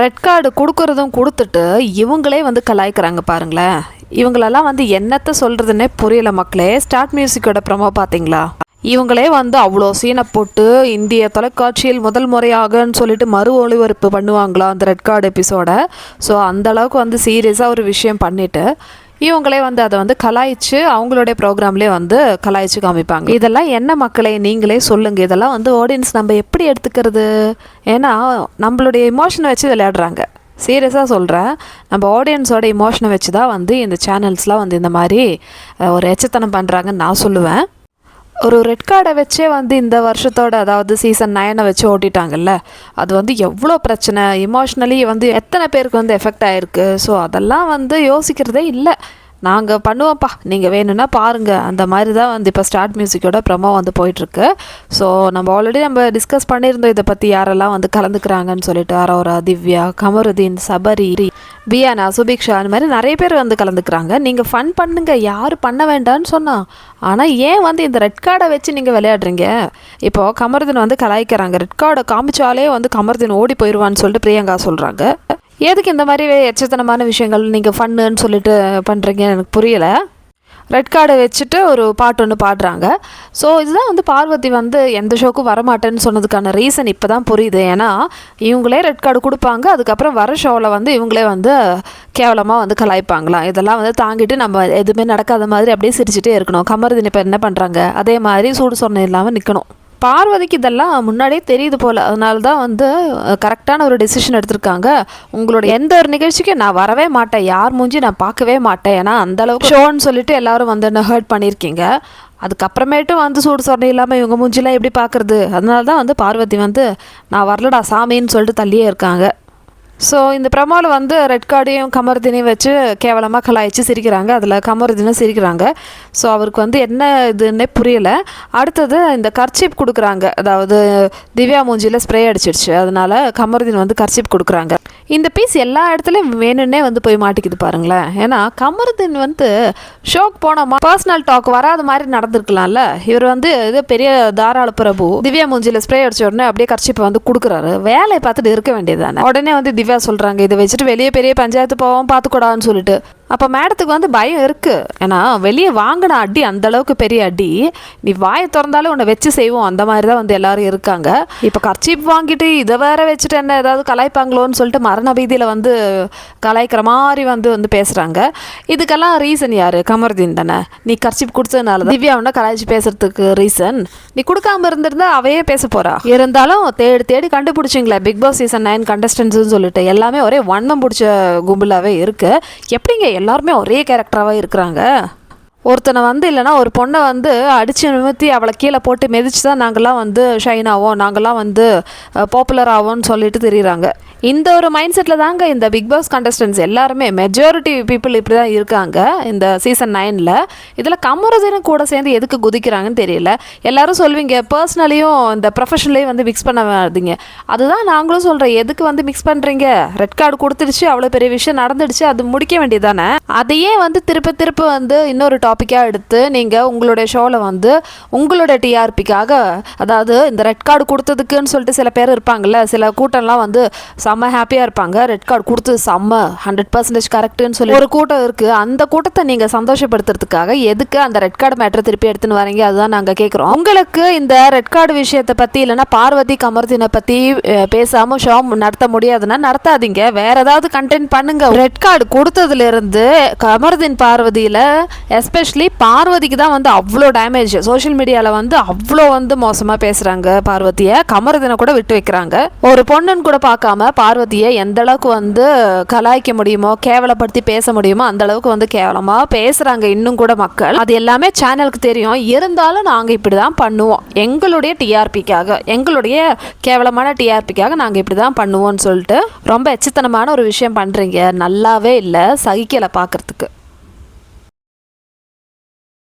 Red card கொடுக்கறதும் கொடுத்துட்டு இவங்களே வந்து கலாய்க்கிறாங்க பாருங்களேன். இவங்களெல்லாம் வந்து என்னத்தை சொல்கிறதுனே புரியல மக்களே. ஸ்டார்ட் மியூசிக்கோட ப்ரமோ பார்த்தீங்களா இவங்களே வந்து அவ்வளோ சீனை போட்டு இந்திய தொலைக்காட்சியில் முதல் முறையாகன்னு சொல்லிட்டு மறு ஒளிபரப்பு பண்ணுவாங்களா அந்த ரெட் கார்டு எபிசோட ஸோ அந்தளவுக்கு வந்து சீரியஸாக ஒரு விஷயம் பண்ணிவிட்டு இவங்களே வந்து அதை வந்து கலாய்ச்சி அவங்களுடைய ப்ரோக்ராம்லேயே வந்து கலாய்ச்சி காமிப்பாங்க. இதெல்லாம் என்ன மக்களே? நீங்களே சொல்லுங்க. இதெல்லாம் வந்து ஆடியன்ஸ் நம்ம எப்படி எடுத்துக்கிறது? ஏன்னா நம்மளுடைய இமோஷனை வச்சு விளையாடுறாங்க. சீரியஸாக சொல்கிறேன் நம்ம ஆடியன்ஸோட இமோஷனை வச்சு தான் வந்து இந்த சேனல்ஸ்லாம் வந்து இந்த மாதிரி ஒரு எச்சத்தனம் பண்ணுறாங்கன்னு நான் சொல்லுவேன். ஒரு ரெட் கார்டை வச்சே வந்து இந்த வருஷத்தோட அதாவது சீசன் நைனை வச்சு ஓட்டிட்டாங்கல்ல? அது வந்து எவ்வளோ பிரச்சனை? இமோஷ்னலி வந்து எத்தனை பேருக்கு வந்து எஃபெக்ட் ஆகிருக்கு ஸோ அதெல்லாம் வந்து யோசிக்கிறதே இல்லை. நாங்கள் பண்ணுவோம்ப்பா. நீங்கள் வேணும்னா பாருங்கள் அந்த மாதிரி தான் வந்து இப்போ ஸ்டார்ட் மியூசிக்கோட ப்ரமோ வந்து போயிட்டுருக்கு. ஸோ நம்ம ஆல்ரெடி நம்ம டிஸ்கஸ் பண்ணியிருந்தோம் இதை பற்றி யாரெல்லாம் வந்து கலந்துக்கிறாங்கன்னு சொல்லிட்டு. அரோரா திவ்யா கமருதீன் சபரி பியானா சுபிக்ஷா அந்த மாதிரி நிறைய பேர் வந்து கலந்துக்கிறாங்க. நீங்கள் ஃபன் பண்ணுங்க. யார் பண்ண வேண்டாம்னு சொன்னால் ஆனால் ஏன் வந்து இந்த ரெட் கார்டை வச்சு நீங்கள் விளையாடுறீங்க? இப்போது கமருதீன் வந்து கலாய்க்கிறாங்க. ரெட் கார்டை காமிச்சாலே வந்து கமருதீன் ஓடி போயிடுவான்னு சொல்லிட்டு பிரியங்கா சொல்கிறாங்க எதுக்கு இந்த மாதிரி எச்சத்தனமான விஷயங்கள் நீங்கள் ஃபன்னுன்னு சொல்லிட்டு பண்ணுறீங்கன்னு எனக்கு புரியலை. ரெட் கார்டை வச்சுட்டு ஒரு பாட்டு ஒன்று பாடுறாங்க. ஸோ இதுதான் வந்து பார்வதி வந்து எந்த ஷோக்கும் வரமாட்டேன்னு சொன்னதுக்கான ரீசன் இப்போ தான் புரியுது. ஏன்னா இவங்களே ரெட் கார்டு கொடுப்பாங்க. அதுக்கப்புறம் வர ஷோவில் வந்து இவங்களே வந்து கேவலமாக வந்து கலாய்ப்பாங்களாம். இதெல்லாம் வந்து தாங்கிட்டு நம்ம எதுவுமே நடக்காத மாதிரி அப்படியே சிரிச்சுட்டே இருக்கணும். கமருதின் இப்போ என்ன பண்ணுறாங்க அதே மாதிரி சூடு சொன்ன இல்லாமல் நிற்கணும் பார்வதிக்கு இதெல்லாம் முன்னாடியே தெரியுது போல். அதனால தான் வந்து கரெக்டான ஒரு டெசிஷன் எடுத்திருக்காங்க. உங்களோட எந்த ஒரு நிகழ்ச்சிக்கும் நான் வரவே மாட்டேன். யார் மூஞ்சி நான் பார்க்கவே மாட்டேன். ஏன்னா அந்தளவுக்கு ஷோன்னு சொல்லிட்டு எல்லாரும் வந்து என்ன ஹர்ட் பண்ணியிருக்கீங்க. அதுக்கப்புறமேட்டும் வந்து சூடு சொரணை இல்லாமல் இவங்க மூஞ்சிலாம் எப்படி பார்க்குறது? அதனால தான் வந்து பார்வதி வந்து நான் வரலடா சாமின்னு சொல்லிட்டு தள்ளியே இருக்காங்க. ஸோ இந்த ப்ரமோவில் வந்து ரெட் கார்டையும் கமருதினையும் வச்சு கேவலமாக கலாய்ச்சி சிரிக்கிறாங்க. அதில் கமருதினும் சிரிக்கிறாங்க. ஸோ அவருக்கு வந்து என்ன இதுன்னே புரியல. அடுத்தது இந்த கர்ச்சீப் கொடுக்குறாங்க. அதாவது திவ்யா மூஞ்சியில் ஸ்ப்ரே அடிச்சிடுச்சு. அதனால கமருதின் வந்து கர்ச்சீப் கொடுக்குறாங்க. இந்த பீஸ் எல்லா இடத்துலையும் வேணும்னே வந்து போய் மாட்டிக்குது பாருங்களேன். ஏன்னா கமருதீன் வந்து ஷோக் போனோமா பர்சனல் டாக் வராத மாதிரி நடந்திருக்கலாம்ல. இவர் வந்து இது பெரிய தாராள பிரபு திவ்யா மூஞ்சியில் ஸ்ப்ரே அடிச்ச உடனே அப்படியே கர்ச்சிப்பை வந்து கொடுக்குறாரு. வேலையை பார்த்துட்டு இருக்க வேண்டியதுதானே. உடனே வந்து திவ்யா சொல்கிறாங்க இதை வச்சுட்டு வெளியே பெரிய பஞ்சாயத்து போவோம் பார்த்துக்கூடாதுன்னு சொல்லிட்டு. அப்போ மேடத்துக்கு வந்து பயம் இருக்குது ஏன்னா வெளியே வாங்கின அடி அந்த அளவுக்கு பெரிய அடி. நீ வாயை திறந்தாலும் உன்னை வச்சு செய்வோம். அந்த மாதிரி தான் வந்து எல்லாரும் இருக்காங்க. இப்போ கர்ச்சீப் வாங்கிட்டு இதை வேற வச்சுட்டு என்ன ஏதாவது கலாய்ப்பாங்களோன்னு சொல்லிட்டு மரண பீதியில் வந்து கலாய்க்கிற மாதிரி வந்து வந்து பேசுகிறாங்க இதுக்கெல்லாம் ரீசன் யார்? கமருதீன் தானே. நீ கர்ச்சீப் கொடுத்ததுனால தான் திவ்யா உன்ன கலாய்ச்சி பேசுறதுக்கு ரீசன் நீ கொடுக்காம இருந்திருந்தா அவையே பேச போகிறா இருந்தாலும் தேடி தேடி கண்டுபிடிச்சிங்களே. பிக் பாஸ் சீசன் நைன் கண்டஸ்டன்ஸ்னு சொல்லிட்டு எல்லாமே ஒரே வன்மம் பிடிச்ச கும்பலாகவே இருக்குது எப்படிங்க எல்லாருமே ஒரே கேரக்டராகவே இருக்கிறாங்க. ஒருத்தனை வந்து இல்லைன்னா ஒரு பொண்ணை வந்து அடித்து நிமித்தி அவளை கீழே போட்டு மிதித்து தான் நாங்கள்லாம் வந்து ஷைன் ஆவோம். நாங்கள்லாம் வந்து பாப்புலர் ஆவோம்னு சொல்லிட்டு தெரியுறாங்க. இந்த ஒரு மைண்ட் செட்டில் தாங்க இந்த பிக் பாஸ் கண்டஸ்டன்ஸ் எல்லாருமே மெஜாரிட்டி பீப்புள் இப்படி தான் இருக்காங்க இந்த சீசன் நைனில் இதில் கமரஜனும் கூட சேர்ந்து எதுக்கு குதிக்கிறாங்கன்னு தெரியல. எல்லாரும் சொல்வீங்க பர்சனலையும் இந்த ப்ரொஃபஷனலையும் வந்து மிக்ஸ் பண்ண வேண்டிங்க அதுதான் நாங்களும் சொல்கிறோம் எதுக்கு வந்து மிக்ஸ் பண்ணுறீங்க ரெட் கார்டு கொடுத்துடுச்சு அவ்வளோ பெரிய விஷயம் நடந்துடுச்சு அது முடிக்க வேண்டியதானே அதையே வந்து திருப்ப திருப்ப வந்து இன்னொரு டாப்பிக்காக எடுத்து நீங்கள் உங்களுடைய ஷோவில் வந்து உங்களுடைய டிஆர்பிக்காக அதாவது இந்த ரெட் கார்டு கொடுத்ததுக்குன்னு சொல்லிட்டு சில பேர் இருப்பாங்கல்ல சில கூட்டம்லாம் வந்து செம்ம ஹாப்பியாக இருப்பாங்க. ரெட் கார்டு கொடுத்து செம்ம ஹண்ட்ரட் பர்சன்டேஜ் கரெக்டுன்னு சொல்லி ஒரு கூட்டம் இருக்குது அந்த கூட்டத்தை நீங்கள் சந்தோஷப்படுத்துறதுக்காக எதுக்கு அந்த ரெட் கார்டு மேட்ரை திருப்பி எடுத்துன்னு வரீங்க? அதுதான் நாங்கள் கேட்குறோம் உங்களுக்கு இந்த ரெட் கார்டு விஷயத்தை பற்றி இல்லைன்னா பார்வதி கமர்தினை பற்றி பேசாமல் ஷோ நடத்த முடியாதுன்னா நடத்தாதீங்க. வேற ஏதாவது கண்டென்ட் பண்ணுங்க. ரெட் கார்டு கொடுத்ததுலேருந்து கமர்தீன் பார்வதியில் எஸ்பெஷலி பார்வதிக்கு தான் வந்து அவ்வளோ டேமேஜ் சோஷியல் மீடியாவில் வந்து அவ்வளோ வந்து மோசமாக பேசுகிறாங்க பார்வதியை. கமர்தீனை கூட விட்டு வைக்கிறாங்க. ஒரு பொண்ணுன்னு கூட பார்க்காம பார்வதியை எந்தளவுக்கு வந்து கலாய்க்க முடியுமோ கேவலப்படுத்தி பேச முடியுமோ அந்த அளவுக்கு வந்து கேவலமாக பேசுகிறாங்க இன்னும் கூட மக்கள். அது எல்லாமே சேனலுக்கு தெரியும். இருந்தாலும் நாங்கள் இப்படி தான் பண்ணுவோம். எங்களுடைய டிஆர்பிக்காக எங்களுடைய கேவலமான டிஆர்பிக்காக நாங்கள் இப்படி தான் பண்ணுவோம்னு சொல்லிட்டு ரொம்ப எச்சத்தனமான ஒரு விஷயம் பண்ணுறீங்க நல்லாவே இல்லை. சகிக்கலை பார்க்குறதுக்கு.